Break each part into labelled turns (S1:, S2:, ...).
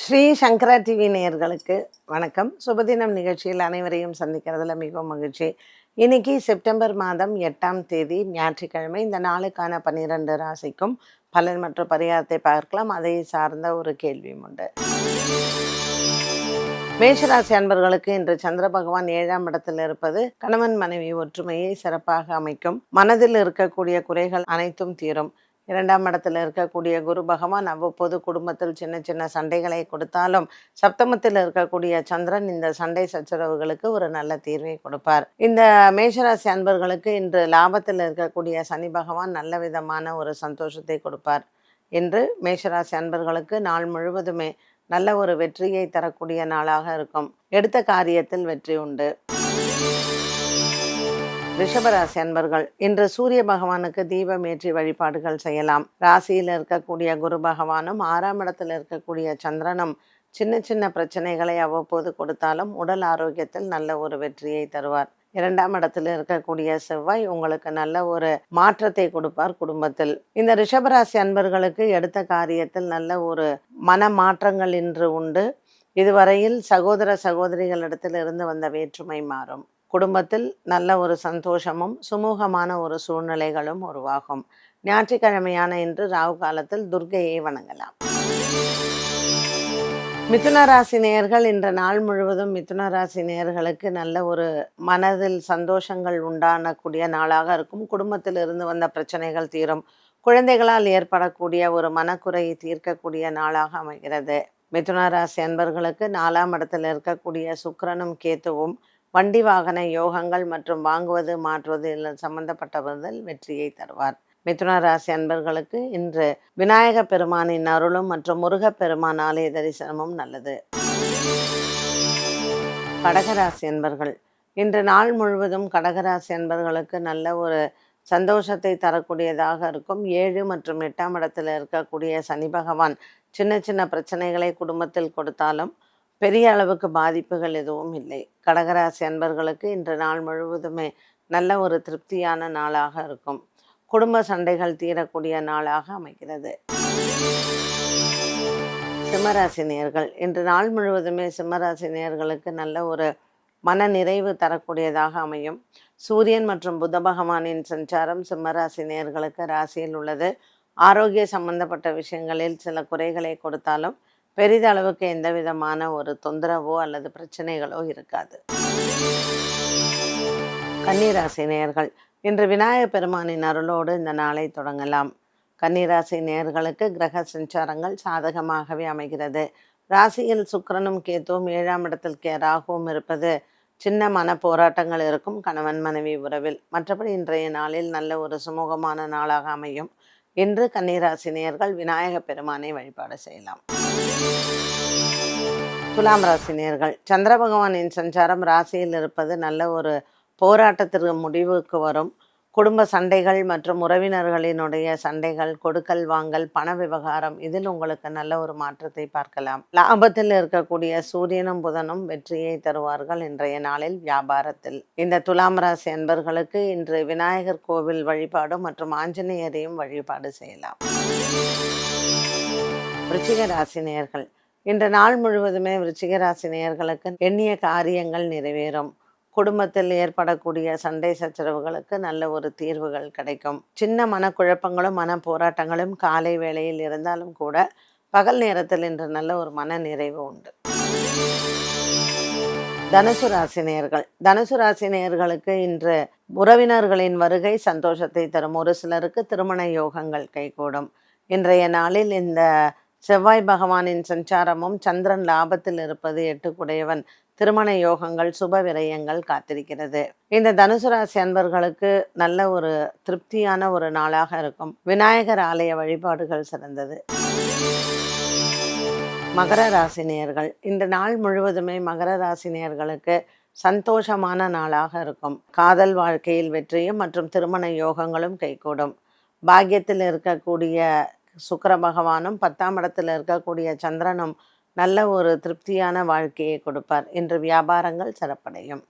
S1: ஸ்ரீ சங்கரா TV நேயர்களுக்கு வணக்கம். சுபதினம் நிகழ்ச்சியில் அனைவரையும் சந்திக்கிறதுல மிகவும் மகிழ்ச்சி. இன்னைக்கு செப்டம்பர் மாதம் எட்டாம் தேதி ஞாயிற்றுக்கிழமை. இந்த நாளுக்கான பன்னிரண்டு ராசிக்கும் பலன் மற்றும் பரிகாரத்தை பார்க்கலாம். அதை சார்ந்த ஒரு கேள்வியும் உண்டு. மேஷராசி அன்பர்களுக்கு இன்று சந்திர பகவான் ஏழாம் இடத்தில் இருப்பது கணவன் மனைவி ஒற்றுமையை சிறப்பாக அமைக்கும். மனதில் இருக்கக்கூடிய குறைகள் அனைத்தும் தீரும். இரண்டாம் இடத்துல இருக்கக்கூடிய குரு பகவான் அவ்வப்போது குடும்பத்தில் சின்ன சின்ன சண்டைகளை கொடுத்தாலும் சப்தமத்தில் இருக்கக்கூடிய சந்திரன் இந்த சண்டை சச்சரவுகளுக்கு ஒரு நல்ல தீர்வை கொடுப்பார். இந்த மேஷராசி அன்பர்களுக்கு இன்று லாபத்தில் இருக்கக்கூடிய சனி பகவான் நல்ல விதமான ஒரு சந்தோஷத்தை கொடுப்பார். இன்று மேஷராசி அன்பர்களுக்கு நாள் முழுவதுமே நல்ல ஒரு வெற்றியை தரக்கூடிய நாளாக இருக்கும். எடுத்த காரியத்தில் வெற்றி உண்டு. ரிஷபராசி அன்பர்கள் இன்று சூரிய பகவானுக்கு தீபம் ஏற்றி வழிபாடுகள் செய்யலாம். ராசியில் இருக்கக்கூடிய குரு பகவானும் ஆறாம் இடத்தில் இருக்கக்கூடிய சந்திரனும் சின்ன சின்ன பிரச்சனைகளை அவ்வப்போது கொடுத்தாலும் உடல் ஆரோக்கியத்தில் நல்ல ஒரு வெற்றியை தருவார். இரண்டாம் இடத்தில் இருக்கக்கூடிய செவ்வாய் உங்களுக்கு நல்ல ஒரு மாற்றத்தை கொடுப்பார் குடும்பத்தில். இந்த ரிஷபராசி அன்பர்களுக்கு எடுத்த காரியத்தில் நல்ல ஒரு மன மாற்றங்கள் இன்று உண்டு. இதுவரையில் சகோதர சகோதரிகளிடத்தில் இருந்து வந்த வேற்றுமை மாறும். குடும்பத்தில் நல்ல ஒரு சந்தோஷமும் சுமூகமான ஒரு சூழ்நிலைகளும் உருவாகும். ஞாயிற்றுக்கிழமையான இன்று ராகு காலத்தில் துர்கையை வணங்கலாம். மிதுன ராசி நேயர்கள் இன்ற நாள் முழுவதும் மிதுன ராசி நேயர்களுக்கு நல்ல ஒரு மனதில் சந்தோஷங்கள் உண்டானக்கூடிய நாளாக இருக்கும். குடும்பத்தில் இருந்து வந்த பிரச்சனைகள் தீரும். குழந்தைகளால் ஏற்படக்கூடிய ஒரு மனக்குறையை தீர்க்கக்கூடிய நாளாக அமைகிறது. மிதுன ராசி அன்பர்களுக்கு நாலாம் இடத்தில் இருக்கக்கூடிய சுக்கரனும் கேத்துவும் வண்டி வாகன யோகங்கள் மற்றும் வாங்குவது மாற்றுவது சம்பந்தப்பட்டவர்கள் வெற்றியை தருவார். மிதுன ராசி அன்பர்களுக்கு இன்று விநாயக பெருமானின் அருளும் மற்றும் முருகப் பெருமான் ஆலய தரிசனமும் நல்லது. கடகராசி அன்பர்கள் இன்று நாள் முழுவதும் கடகராசி அன்பர்களுக்கு நல்ல ஒரு சந்தோஷத்தை தரக்கூடியதாக இருக்கும். ஏழு மற்றும் எட்டாம் இடத்தில் இருக்கக்கூடிய சனி பகவான் சின்ன சின்ன பிரச்சனைகளை குடும்பத்தில் கொடுத்தாலும் பெரிய அளவுக்கு பாதிப்புகள் எதுவும் இல்லை. கடகராசி அன்பர்களுக்கு இன்று நாள் முழுவதுமே நல்ல ஒரு திருப்தியான நாளாக இருக்கும். குடும்ப சண்டைகள் தீரக்கூடிய நாளாக அமைகிறது. சிம்மராசி நேர்கள் இன்று நாள் முழுவதுமே சிம்மராசி நேர்களுக்கு நல்ல ஒரு மன நிறைவு தரக்கூடியதாக அமையும். சூரியன் மற்றும் புத பகவானின் சஞ்சாரம் சிம்மராசி நேர்களுக்கு ராசியில் உள்ளது. ஆரோக்கிய சம்பந்தப்பட்ட விஷயங்களில் சில குறைகளை கொடுத்தாலும் பெரிதளவுக்கு எந்த விதமான ஒரு தொந்தரவோ அல்லது பிரச்சனைகளோ இருக்காது. கன்னிராசி நேயர்கள் இன்று விநாயகப் பெருமானின் அருளோடு இந்த நாளை தொடங்கலாம். கன்னிராசி நேயர்களுக்கு கிரக சஞ்சாரங்கள் சாதகமாகவே அமைகிறது. ராசியில் சுக்கிரனும் கேத்துவும் ஏழாம் இடத்தில் கே ராகுவும் இருப்பது சின்ன மன போராட்டங்கள் இருக்கும் கணவன் மனைவி உறவில். மற்றபடி இன்றைய நாளில் நல்ல ஒரு சுமூகமான நாளாக அமையும். இன்று கன்னிராசி நேயர்கள் விநாயகப் பெருமானை வழிபாடு செய்யலாம். துலாம் ராசி நேர்கள் சந்திர பகவானின் சஞ்சாரம் ராசியில் இருப்பது நல்ல ஒரு போராட்டத்திற்கு முடிவுக்கு வரும். குடும்ப சண்டைகள் மற்றும் உறவினர்களினுடைய சண்டைகள் கொடுக்கல் வாங்கல் பண விவகாரம் இதில் உங்களுக்கு நல்ல ஒரு மாற்றத்தை பார்க்கலாம். லாபத்தில் இருக்கக்கூடிய சூரியனும் புதனும் வெற்றியை தருவார்கள் இன்றைய நாளில் வியாபாரத்தில். இந்த துலாம் ராசி அன்பர்களுக்கு இன்று விநாயகர் கோவில் வழிபாடு மற்றும் ஆஞ்சநேயரையும் வழிபாடு செய்யலாம். விருச்சிக ராசி நேர்கள் இன்று நாள் முழுவதுமே விருச்சிக ராசி நேர்களுக்கு எண்ணிய காரியங்கள் நிறைவேறும். குடும்பத்தில் ஏற்படக்கூடிய சண்டை சச்சரவுகளுக்கு நல்ல ஒரு தீர்வுகள் கிடைக்கும். சின்ன மனக்குழப்பங்களும் மன போராட்டங்களும் காலை வேளையில் இருந்தாலும் கூட பகல் நேரத்தில் இன்று நல்ல ஒரு மன நிறைவு உண்டு. தனுசு ராசி தனுசு ராசி இன்று உறவினர்களின் வருகை சந்தோஷத்தை தரும். ஒரு சிலருக்கு திருமண யோகங்கள் கைகூடும். இன்றைய நாளில் இந்த செவ்வாய் பகவானின் சஞ்சாரமும் சந்திரன் லாபத்தில் இருப்பது எட்டுக்குடையவன். திருமண யோகங்கள் சுப விரயங்கள் காத்திருக்கிறது. இந்த தனுசு ராசி அன்பர்களுக்கு நல்ல ஒரு திருப்தியான ஒரு நாளாக இருக்கும். விநாயகர் ஆலய வழிபாடுகள் சிறந்தது. மகர ராசினியர்கள் இந்த நாள் முழுவதுமே மகர ராசினியர்களுக்கு சந்தோஷமான நாளாக இருக்கும். காதல் வாழ்க்கையில் வெற்றியும் மற்றும் திருமண யோகங்களும் கைகூடும். பாக்கியத்தில் இருக்கக்கூடிய சுக்கர பகவானும் பத்தாம் இடத்துல இருக்கக்கூடிய சந்திரனும் நல்ல ஒரு திருப்தியான வாழ்க்கையை கொடுப்பார். இன்று வியாபாரங்கள் சிறப்படையும்.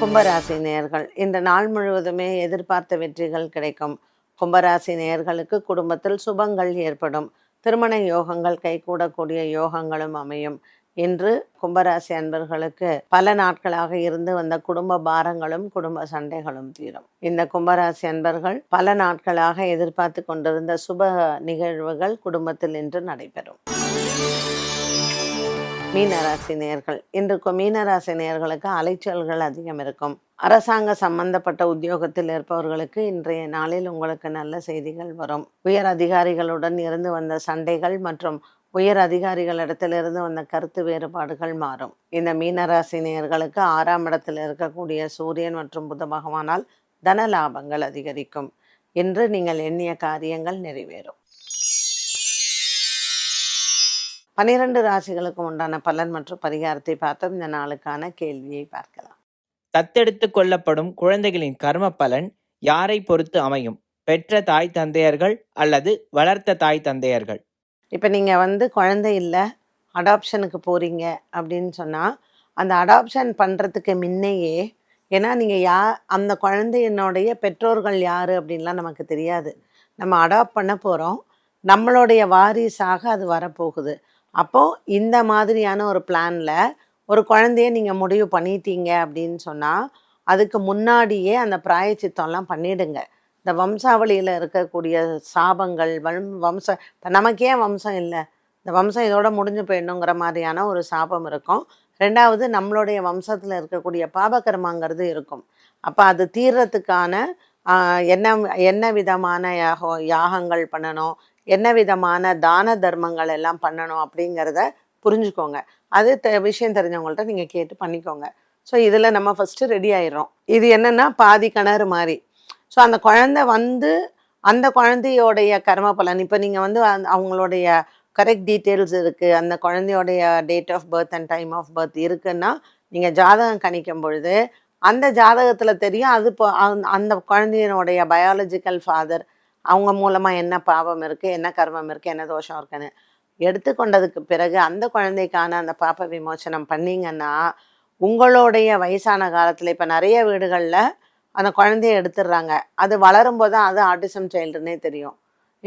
S1: கும்பராசி நேயர்கள் இந்த நாள் முழுவதுமே எதிர்பார்த்த வெற்றிகள் கிடைக்கும். கும்பராசி நேயர்களுக்கு குடும்பத்தில் சுபங்கள் ஏற்படும். திருமண யோகங்கள் கைகூடக்கூடிய யோகங்களும் அமையும். இன்று கும்பராசி அன்பர்களுக்கு பல நாட்களாக இருந்து வந்த குடும்ப பாரங்களும் குடும்ப சண்டைகளும் தீரும். இந்த கும்பராசி அன்பர்கள் பல நாட்களாக எதிர்பார்த்து கொண்டிருந்த சுப நிகழ்வுகள் குடும்பத்தில் இன்று நடைபெறும். மீனராசி நேர்கள். இன்று மீனராசி நேர்களுக்கு அலைச்சல்கள் அதிகம் இருக்கும். அரசாங்க சம்பந்தப்பட்ட உத்தியோகத்தில் இருப்பவர்களுக்கு இன்றைய நாளில் உங்களுக்கு நல்ல செய்திகள் வரும். உயர் அதிகாரிகளுடன் இருந்து வந்த சண்டைகள் மற்றும் உயர் அதிகாரிகளிடத்திலிருந்து வந்த கருத்து வேறுபாடுகள் மாறும். இந்த மீனராசி நேயர்களுக்கு ஆறாம் இடத்தில் இருக்கக்கூடிய சூரியன் மற்றும் புத பகவானால் தன லாபங்கள் அதிகரிக்கும். என்று நீங்கள் எண்ணிய காரியங்கள் நிறைவேறும். பனிரெண்டு ராசிகளுக்கு உண்டான பலன் மற்றும் பரிகாரத்தை பார்த்தோம். இந்த நாளுக்கான கேள்வியை பார்க்கலாம்.
S2: தத்தெடுத்து கொள்ளப்படும் குழந்தைகளின் கர்ம பலன் யாரை பொறுத்து அமையும்? பெற்ற தாய் தந்தையர்கள் அல்லது வளர்த்த தாய் தந்தையர்கள்?
S1: இப்போ நீங்கள் வந்து குழந்தை இல்லை அடாப்ஷனுக்கு போகிறீங்க அப்படின்னு சொன்னால் அந்த அடாப்ஷன் பண்ணுறதுக்கு முன்னையே ஏன்னா நீங்கள் யா அந்த குழந்தையினுடைய பெற்றோர்கள் யார் அப்படின்லாம் நமக்கு தெரியாது. நம்ம அடாப்ட் பண்ண போகிறோம் நம்மளுடைய வாரிசாக அது வரப்போகுது. அப்போது இந்த மாதிரியான ஒரு பிளானில் ஒரு குழந்தைய நீங்கள் முடிவு பண்ணிட்டீங்க அப்படின்னு சொன்னால் அதுக்கு முன்னாடியே அந்த பிராயச்சித்தம்லாம் பண்ணிடுங்க. இந்த வம்சாவளியில் இருக்கக்கூடிய சாபங்கள் வம் வம்ச இப்போ நமக்கே வம்சம் இல்லை. இந்த வம்சம் இதோட முடிஞ்சு போயிடணுங்கிற மாதிரியான ஒரு சாபம் இருக்கும். ரெண்டாவது நம்மளுடைய வம்சத்தில் இருக்கக்கூடிய பாபகர்மாங்கிறது இருக்கும். அப்போ அது தீர்றதுக்கான என்ன என்ன விதமான யாகம் யாகங்கள் பண்ணணும் என்ன விதமான தான தர்மங்கள் எல்லாம் பண்ணணும் அப்படிங்கிறத புரிஞ்சுக்கோங்க. அது தெ விஷயம் தெரிஞ்சவங்கள்ட்ட நீங்கள் கேட்டு பண்ணிக்கோங்க. ஸோ இதில் நம்ம ஃபஸ்ட்டு ரெடி ஆயிடுறோம். இது என்னென்னா பாதி கிணறு மாதிரி. ஸோ அந்த குழந்தை வந்து அந்த குழந்தையோடைய கர்ம பலன். இப்போ நீங்கள் வந்து அவங்களுடைய கரெக்ட் டீட்டெயில்ஸ் இருக்குது அந்த குழந்தையோடைய date of birth and time of birth இருக்குன்னா நீங்கள் ஜாதகம் கணிக்கும் பொழுது அந்த ஜாதகத்தில் தெரியும் அது இப்போ அந்த- அந்த குழந்தையினுடைய பயாலஜிக்கல் ஃபாதர் அவங்க மூலமாக என்ன பாவம் இருக்குது என்ன கர்மம் இருக்குது என்ன தோஷம் இருக்குன்னு எடுத்துக்கொண்டதுக்கு பிறகு அந்த குழந்தைக்கான அந்த பாப்ப விமோசனம் பண்ணிங்கன்னா உங்களுடைய வயசான காலத்தில் இப்போ நிறைய வீடுகளில் அந்த குழந்தைய எடுத்துடுறாங்க. அது வளரும்போது தான் அது ஆட்டிசம் சைல்டுன்னே தெரியும்.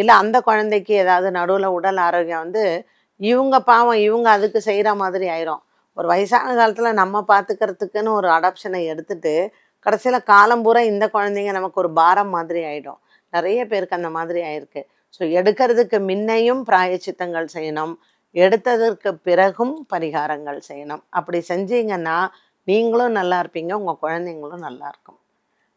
S1: இல்லை அந்த குழந்தைக்கு ஏதாவது நடுவில் உடல் ஆரோக்கியம் வந்து இவங்க பாவம் இவங்க அதுக்கு செய்கிற மாதிரி ஆயிரும். ஒரு வயசான காலத்தில் நம்ம பார்த்துக்கிறதுக்குன்னு ஒரு அடாப்ஷனை எடுத்துட்டு கடைசியில் காலம் பூரா இந்த குழந்தைங்க நமக்கு ஒரு பாரம் மாதிரி ஆகிடும் நிறைய பேருக்கு அந்த மாதிரி ஆயிருக்கு. ஸோ எடுக்கிறதுக்கு முன்னையும் பிராயச்சித்தங்கள் செய்யணும். எடுத்ததற்கு பிறகும் பரிகாரங்கள் செய்யணும். அப்படி செஞ்சீங்கன்னா நீங்களும் நல்லா இருப்பீங்க உங்கள் குழந்தைங்களும் நல்லா இருக்கும்.